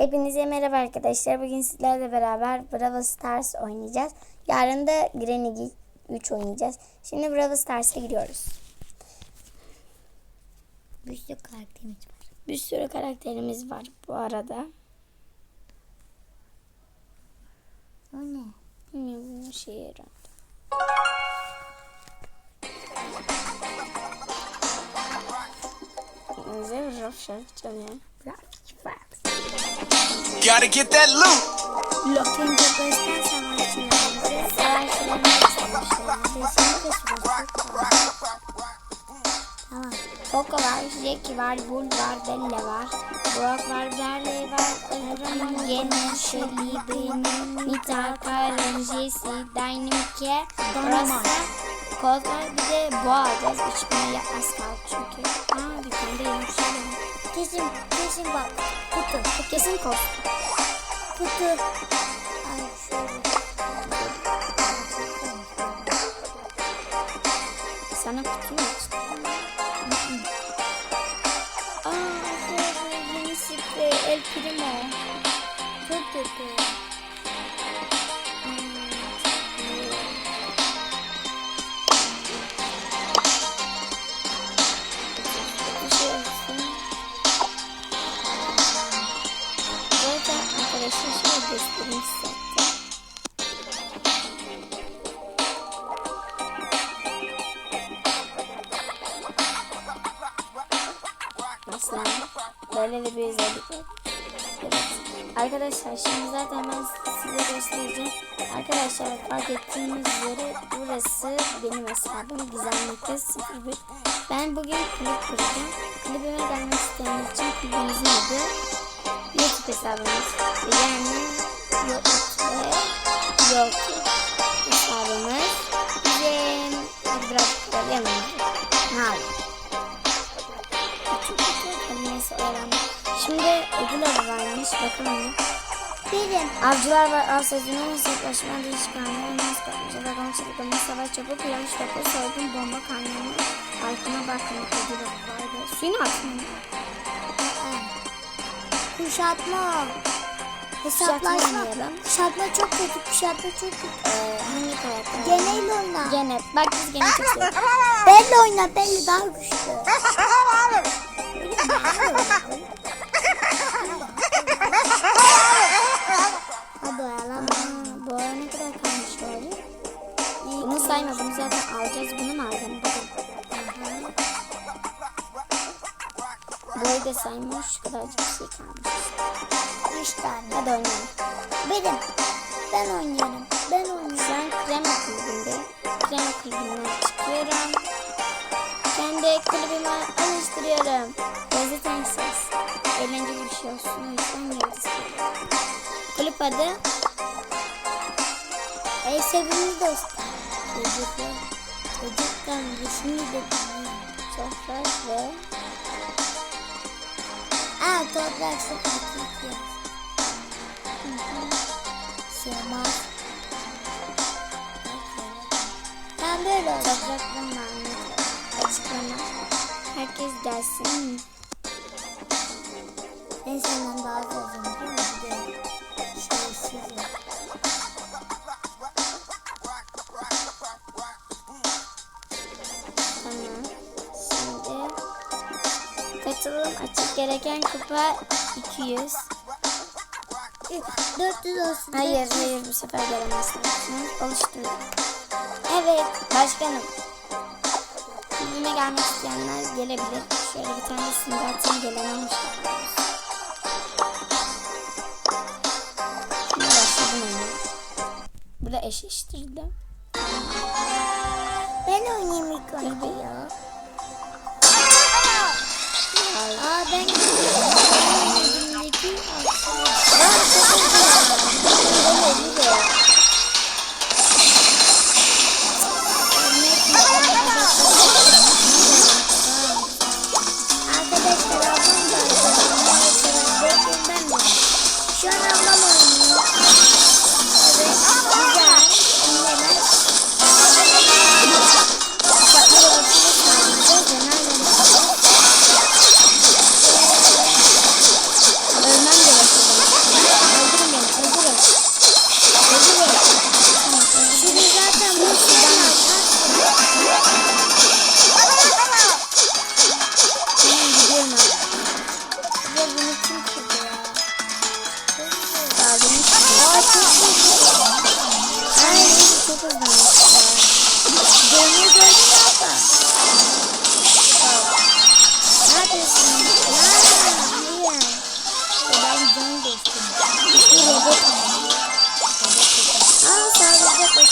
Hepinize merhaba arkadaşlar. Bugün sizlerle beraber Brawl Stars oynayacağız. Yarın da Granny 3 oynayacağız. Şimdi Brawl Stars'a giriyoruz. Bir sürü karakterimiz var. Bir sürü karakterimiz var bu arada. O ne? Bilmiyorum bu şey herhalde. Güzel bir şarkı çalıyor. Gotta get that loot. Tamam. Poco var, Jackie var, Bull var, Bella var, Brock var, Barley var, Özgür'ün Yeni, Shelly, Benim, Nita, Karen, Jesse, Dynamite, Rasta, var. Bir de Boğa alacağız. Üç yapmaz kaldı çünkü. Aa bir tane de var. Kesin, kesin bak. Kutu. Kesin Colt. Kutu. Ay şöyle. Sana kutu mu? Aa yeni sprey, El Primo. Çok kötü. Mesela böyle de bir özellik. Evet. Arkadaşlar şimdi zaten ben size göstereceğim. Arkadaşlar fark ettiğiniz üzere burası benim hesabım Gizemli Kız 01. Ben bugün klip kuracağım. Klibime gelmek isteyenler için klibimizin adı YouTube hesabımız. Yani YouTube YouTube hesabımız. Bizim biraz koyalım. Ne yapayım? Neyse öğrendim. Şimdi ödül avı varmış. Bakalım? Benim. Avcılar var. Av sezonu, hesaplaşma, değişik kanlar, nas kapmaca, dragon çırpınma, savaş çabuk, yanlış kapı, soygun, bomba kanunu, arkana bakın, ödül avı var. Suyun altına mı? Kuşatma. Hesaplaşma. Kuşatma çok kötü. Kuşatma çok kötü. Ee, hangi karakter? Geneyle oyna. Gene. Bak biz gene çok seviyoruz. Belli oyna. Belli daha güçlü. Aa, bu ara ne kadar? Bunu sayma. Zaten alacağız. Bunu mu aldın? Bakın. Boyu da saymış. Şu kadarcık bir şey. Ben oynuyorum. Ben oynuyorum. An krema kulübünde. Krema kulübünden çıkıyorum. Kendi kulübüme alıştırıyorum. Lezzet hangisiz? Eğlenceli bir şey olsun. O yüzden yıldız. Kulüp adı Ey sevimli dostum. Çocuklar. Çocuk kardeşimi de dinliyor. Toprak ve Aa toprak sıkıntı iki. Sema. Ben böyle olsun. Toprak'la Mahmut açıklama. Herkes gelsin. Ben senden daha fazla değil mi? Bir de şeysizim. Tamam. Şimdi katılım açık gereken kupa 200. 400 olsun. Hayır 400. hayır bu sefer gelemezsiniz. Oluşturdum. Evet başkanım. Kulübüme gelmek isteyenler gelebilir. Şöyle bir tanesini de atayım gelememiş. Şimdi başladım onu. Burada eşleştirdim. Ben oynayayım ilk önce ya. Aa ben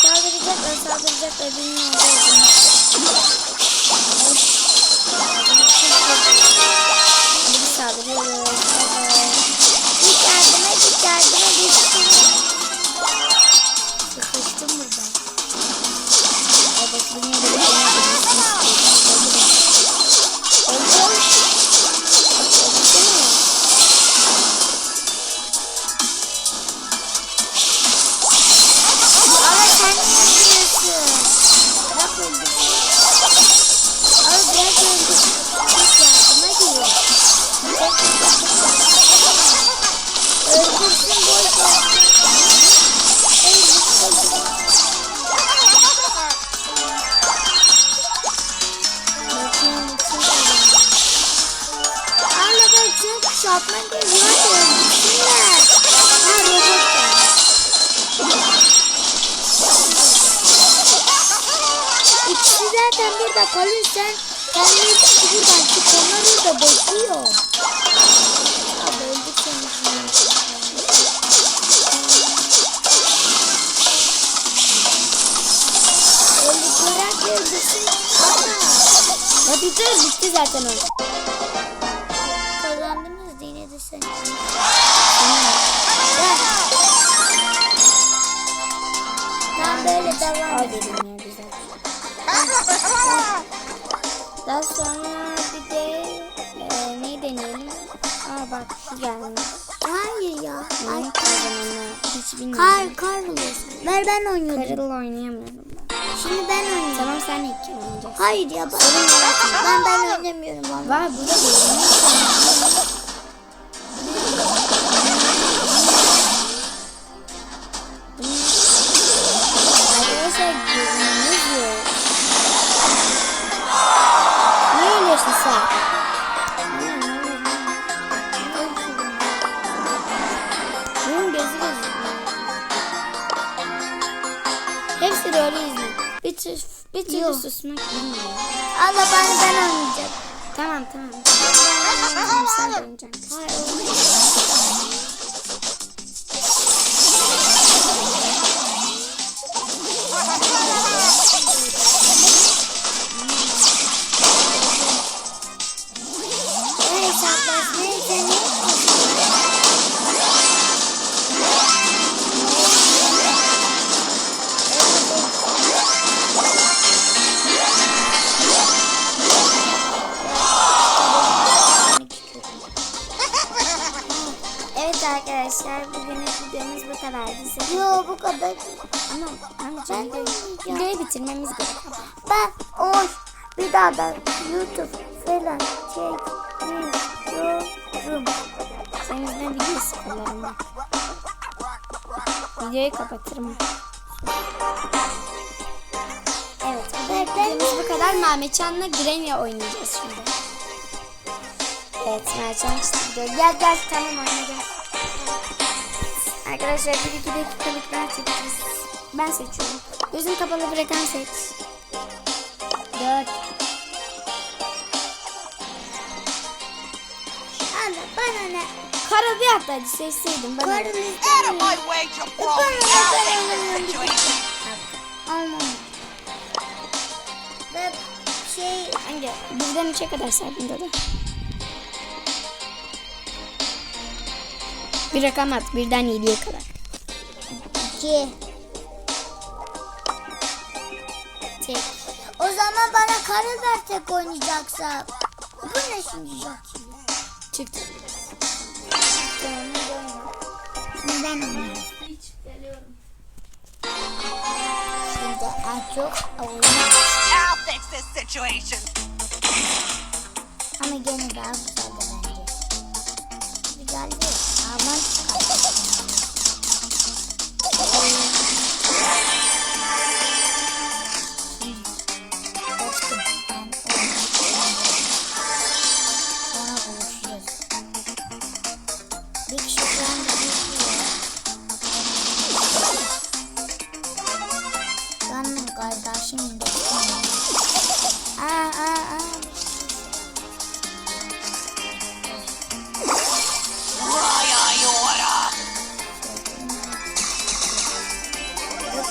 Saldıracaklar saldıracaklar bilmiyorum. Hadi sen kendini ikisi buradan çık onlar orada bekliyor. Abi öldük Öldük bırak öldürsün. Ya bitti, bitti zaten o. Daha sonra bir de e, neyi deneyelim? Aa bak şu geldi. Hayır ya. Ay, Ay kahramanlar. Hiç bilmiyorum. kar, kar oluyorsun. Ver ben oynuyordum. Karıl oynayamıyorum ben. Şimdi ben oynuyorum. Tamam sen ilk oynayacaksın. Hayır ya ben, ben, ben oynamıyorum. Var burada da De öyle. Bir türlü, bir türlü Yok. susmak bilmiyor. Allah ben, ben oynayacağım. Tamam tamam. Tamam sen de oynayacaksın. Hayır arkadaşlar bugünlük videomuz bu kadardı. Size- Yo bu kadar. Ama amcam de videoyu bitirmemiz gerekiyor. Ben hoş bir daha da YouTube falan çekmiyorum. Senin yüzünden video sıfırlarım bak. Videoyu kapatırım. Evet. videomuz bu kadar. Mehmetcan'la Granny oynayacağız şimdi. Evet Mehmetcan işte gidiyor. Gel gel tamam gel. Arkadaşlar bir iki dakikalık daha çekeceğiz. Ben seçiyorum. Gözün kapalı bırakan seç. Dört. Anne bana ne? Kara bir haftaydı seçseydim. Ben. Bana ne ben situation. Almam. Ben şey Hangi? Birden üçe kadar saydım da. Bir rakam at. Birden yediye kadar. iki. Tek. O zaman bana karı versek oynayacaksa. Bu ne şimdi Jackie? Çıktı. Şimdi ben oynayayım. Şimdi en çok oynayayım. I'll fix this situation. Ama gene daha güzeldi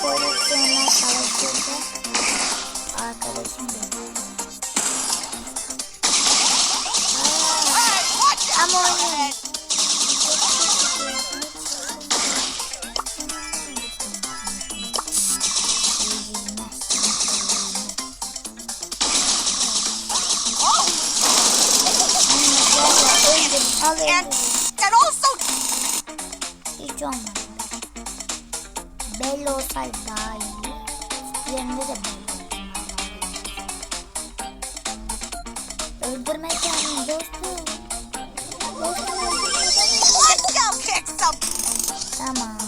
koleksiyonlar savaşıyordu. Arkadaşım benim. Yerinde de belli. Öldürme kendini dostum. Dostum. Tamam.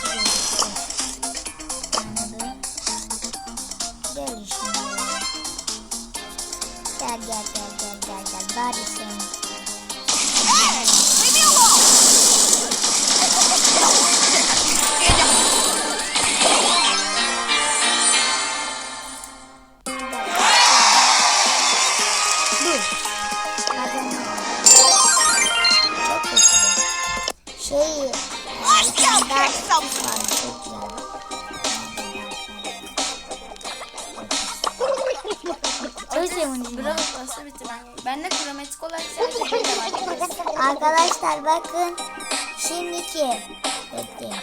Şimdi. Anladım. Gel şimdi. Gel gel gel gel gel gel. Bari sen. Şey. Çok güzel. Ben. De kromatik olarak. Arkadaşlar bakın. Şimdiki bekleyin.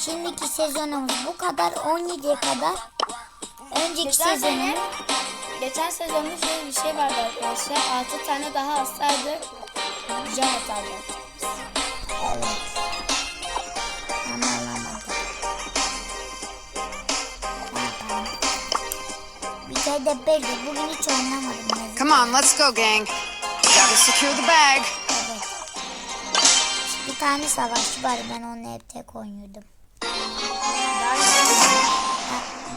Şimdiki sezonumuz bu kadar 17'ye kadar. Önceki sezonumuz geçen sezonda şöyle bir şey vardı arkadaşlar. 6 tane daha hastaydı. Can atardı. evet. Ama alamadım. Bir kere de belli. Bugün hiç oynamadım. yazık. Come on, let's go, gang. Gotta secure the bag. Evet. Bir tane savaşçı var. Ben onu hep tek oynuyordum.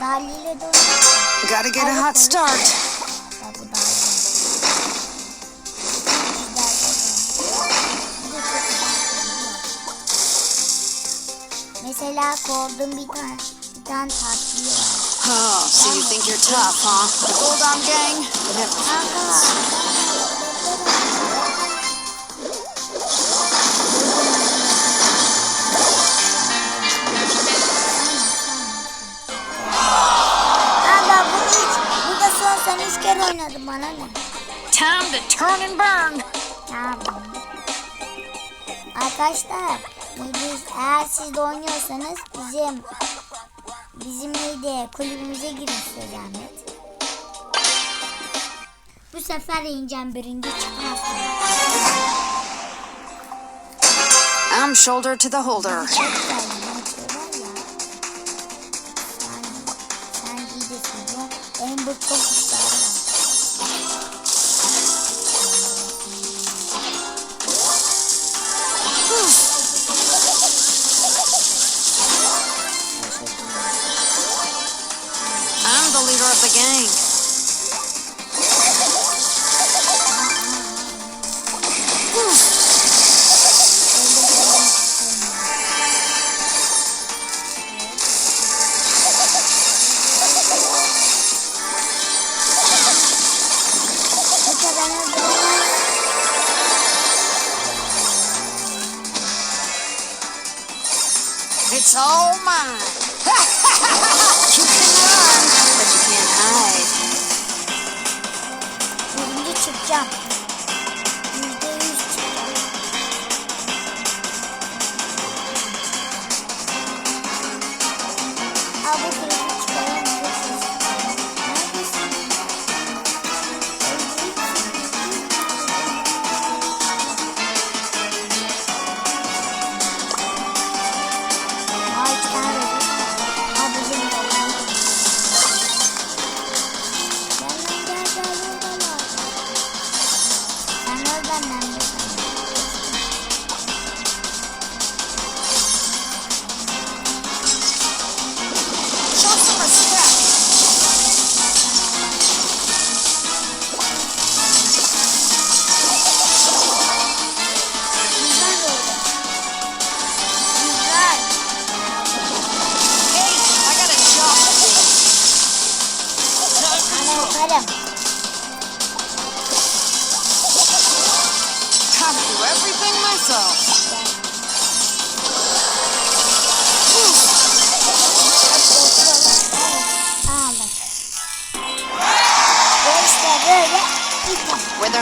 Dali ile de. Gotta get a hot start. Ya bu daha güzel. Güzel de var. Bu da çok güzel. Mesela kovdum bir tane bir tane tatlı var. Oh, so you think you're tough, huh? Hold on, gang. Oynadın bana ne? time to turn and burn. Tamam. Arkadaşlar biz eğer siz de oynuyorsanız bizim bizim neydi kulübümüze girin size zahmet. Bu sefer ineceğim birinci çıkmazsın. I'm shoulder to the holder. Çok güzel. Amber çok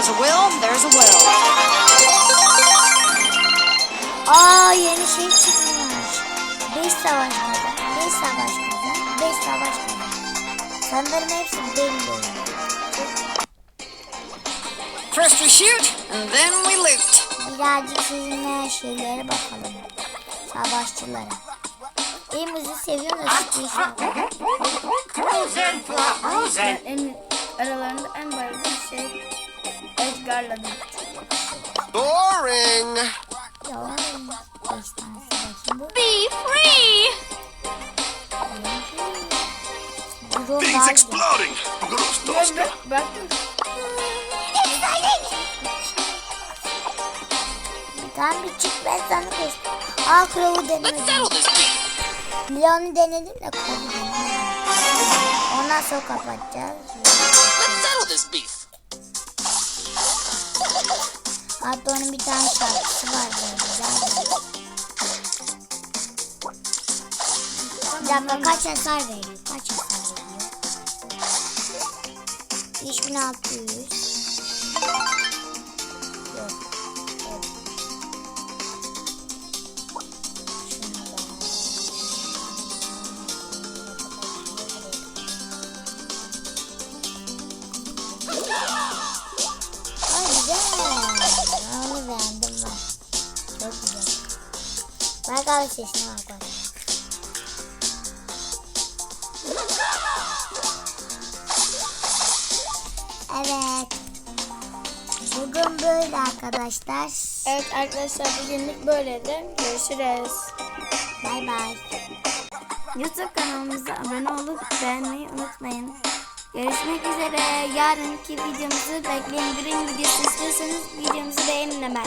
there's a will, there's a will. Aa yeni şey çıkmış. 5 savaş kazan, 5 savaş kazan, 5 savaş kazan. Sanırım hepsi belli. First we shoot, and then we loot. Birazcık sizinle şeylere bakalım. Savaşçılara. İyi müziği seviyorum da sıkıntı Ben en aralarında en bayıldığım şey Edgar'la birlikte. Boring. Be free! Things exploding. Gross bak, Tamam bir çık ben sana koştum. Aa this beef. Leon'u denedim de Crow'u denemedim. Ondan sonra kapatacağız. Hatta onun bir tane şarkısı var böyle güzel. Bir dakika kaç hasar veriyor? Kaç hasar veriyor? 3600. Abi sesine bak bak. Evet. Bugün böyle arkadaşlar. Evet arkadaşlar bugünlük böyleydi. Görüşürüz. Bay bay. YouTube kanalımıza abone olup beğenmeyi unutmayın. Görüşmek üzere. Yarınki videomuzu bekleyin. Green videosu istiyorsanız videomuzu beğenin hemen.